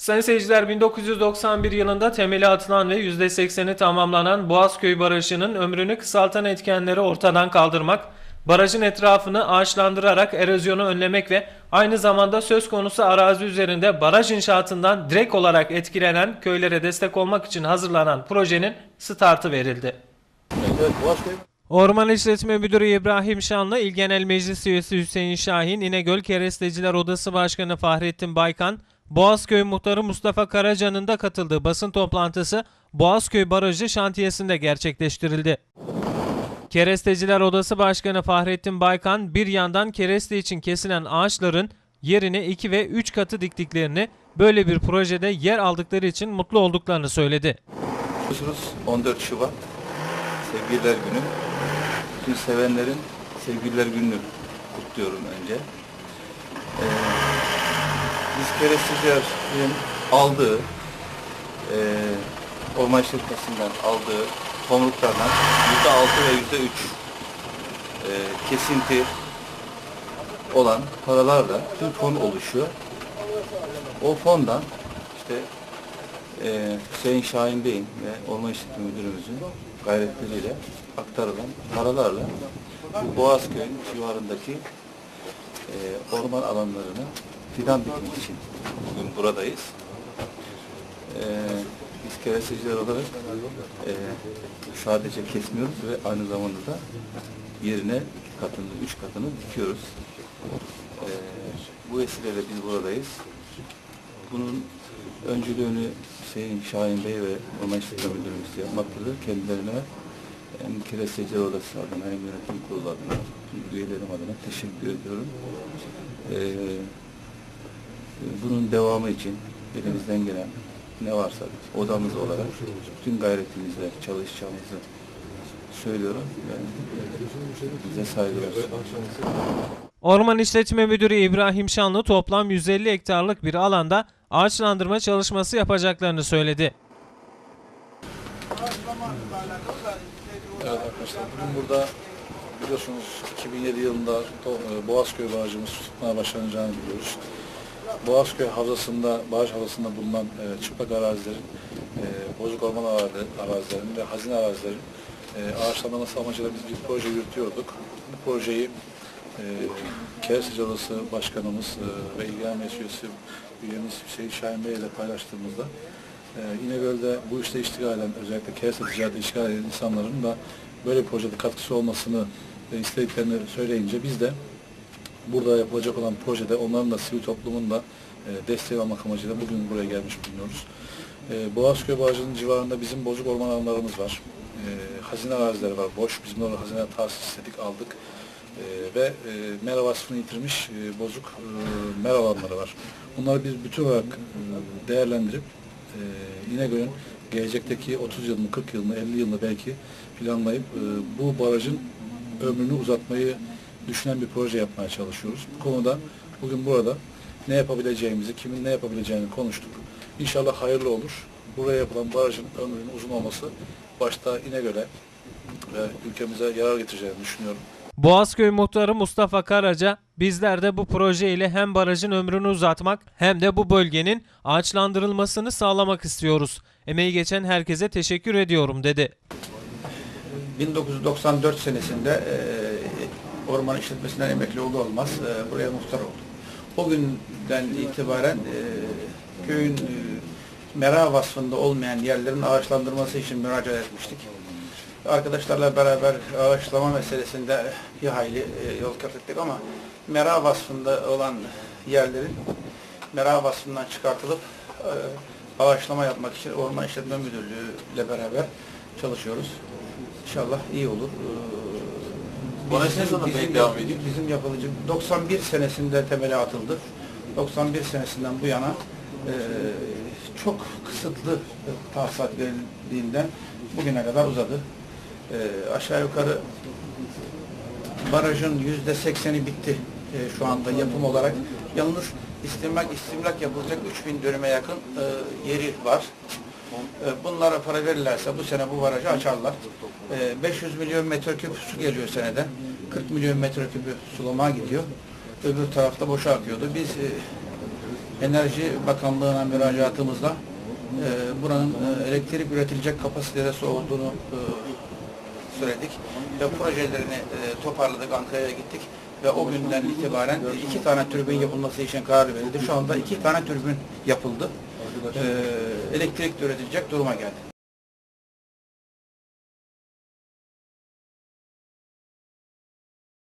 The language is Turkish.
Sayın seyirciler 1991 yılında temeli atılan ve %80'i tamamlanan Boğazköy Barajı'nın ömrünü kısaltan etkenleri ortadan kaldırmak, barajın etrafını ağaçlandırarak erozyonu önlemek ve aynı zamanda söz konusu arazi üzerinde baraj inşaatından direkt olarak etkilenen köylere destek olmak için hazırlanan projenin startı verildi. Orman İşletme Müdürü İbrahim Şanlı, İl Genel Meclis Üyesi Hüseyin Şahin, İnegöl Keresteciler Odası Başkanı Fahrettin Baykan, Boğazköy Muhtarı Mustafa Karaca'nın da katıldığı basın toplantısı Boğazköy Barajı şantiyesinde gerçekleştirildi. Keresteciler Odası Başkanı Fahrettin Baykan bir yandan kereste için kesilen ağaçların yerine 2 ve 3 katı diktiklerini böyle bir projede yer aldıkları için mutlu olduklarını söyledi. biliyorsunuz 14 Şubat Sevgililer Günü. Bütün sevenlerin Sevgililer Günü'nü kutluyorum önce. Kerestecilerin aldığı e, orman işletmesinden aldığı tomruklardan yüzde altı ve yüzde üç e, kesinti olan paralarla bir fon oluşuyor. O fondan işte e, Hüseyin Şahin Bey'in ve Orman İşletme Müdürümüzün gayretleriyle aktarılan paralarla bu Boğazköy'ün civarındaki e, orman alanlarını fidan dikmek için bugün buradayız. E, biz keresteciler olarak e, sadece kesmiyoruz ve aynı zamanda da yerine iki katını, üç katını dikiyoruz. E, bu vesileyle biz buradayız. Bunun öncülüğünü Hüseyin Şahin Bey ve Orman İşletme Müdürümüz yapmaktadır. Kendilerine hem Keresteciler Odası adına hem yönetim kurulu adına, üyelerim adına teşekkür ediyorum. Ee, bunun devamı için elimizden gelen ne varsa odamız olarak bütün gayretimizle çalışacağımızı söylüyorum. Ben bize saygılar. Orman İşletme Müdürü İbrahim Şanlı toplam 150 hektarlık bir alanda ağaçlandırma çalışması yapacaklarını söyledi. Evet arkadaşlar bugün burada biliyorsunuz 2007 yılında e, Boğazköy Barajımız tutmaya başlanacağını biliyoruz. Boğazköy havzasında, baraj havzasında bulunan e, çıplak arazilerin, e, bozuk orman arazi- arazilerin ve hazine arazilerin e, ağaçlanması amacıyla biz bir proje yürütüyorduk. Bu projeyi e, Kereseci Odası Başkanımız e, ve İlgilen Meclis Üyesi üyemiz Hüseyin Şahin Bey ile paylaştığımızda e, İnegöl'de bu işte iştigal eden, özellikle Kereste ticareti işgal eden insanların da böyle bir projede katkısı olmasını e, istediklerini söyleyince biz de burada yapılacak olan projede onların da sivil toplumun da e, desteği almak amacıyla bugün buraya gelmiş bulunuyoruz. E, Boğazköy Barajı'nın civarında bizim bozuk orman alanlarımız var. E, hazine arazileri var, boş. Biz bunları hazine tahsis istedik, aldık. E, ve e, mera vasfını yitirmiş e, bozuk e, mera alanları var. Bunları biz bütün olarak e, değerlendirip e, İnegöl'ün gelecekteki 30 yılını, 40 yılını, 50 yılını belki planlayıp e, bu barajın ömrünü uzatmayı düşünen bir proje yapmaya çalışıyoruz. Bu konuda bugün burada ne yapabileceğimizi, kimin ne yapabileceğini konuştuk. İnşallah hayırlı olur. Buraya yapılan barajın ömrünün uzun olması başta İnegöl'e ve ülkemize yarar getireceğini düşünüyorum. Boğazköy Muhtarı Mustafa Karaca, bizler de bu proje ile hem barajın ömrünü uzatmak hem de bu bölgenin ağaçlandırılmasını sağlamak istiyoruz. Emeği geçen herkese teşekkür ediyorum dedi. 1994 senesinde e, orman işletmesinden emekli oldu olmaz e, buraya muhtar oldum. O günden itibaren e, köyün e, mera vasfında olmayan yerlerin ağaçlandırması için müracaat etmiştik. Arkadaşlarla beraber ağaçlama meselesinde bir hayli e, yol kat ettik ama mera vasfında olan yerlerin mera vasfından çıkartılıp e, ağaçlama yapmak için Orman İşletme Müdürlüğü ile beraber çalışıyoruz. İnşallah iyi olur. Ee, Baraj ne zaman bizim, devam ediyor? bizim yapılıcı 91 senesinde temeli atıldı. 91 senesinden bu yana e, çok kısıtlı tahsisat verildiğinden bugüne kadar uzadı. E, aşağı yukarı barajın yüzde sekseni bitti e, şu anda yapım olarak. Yalnız istimlak istimlak yapılacak 3000 dönüme yakın e, yeri var. E, bunlara para verirlerse bu sene bu barajı açarlar. E, 500 milyon metreküp su geliyor senede. 40 milyon metreküpü sulama gidiyor. Öbür tarafta boşa akıyordu. Biz e, Enerji Bakanlığı'na müracaatımızla e, buranın e, elektrik üretilecek kapasitesi olduğunu e, söyledik ve projelerini e, toparladık, Ankara'ya gittik ve o günden itibaren iki tane türbin yapılması için karar verildi. Şu anda iki tane türbin yapıldı. E, elektrik üretilecek duruma geldi.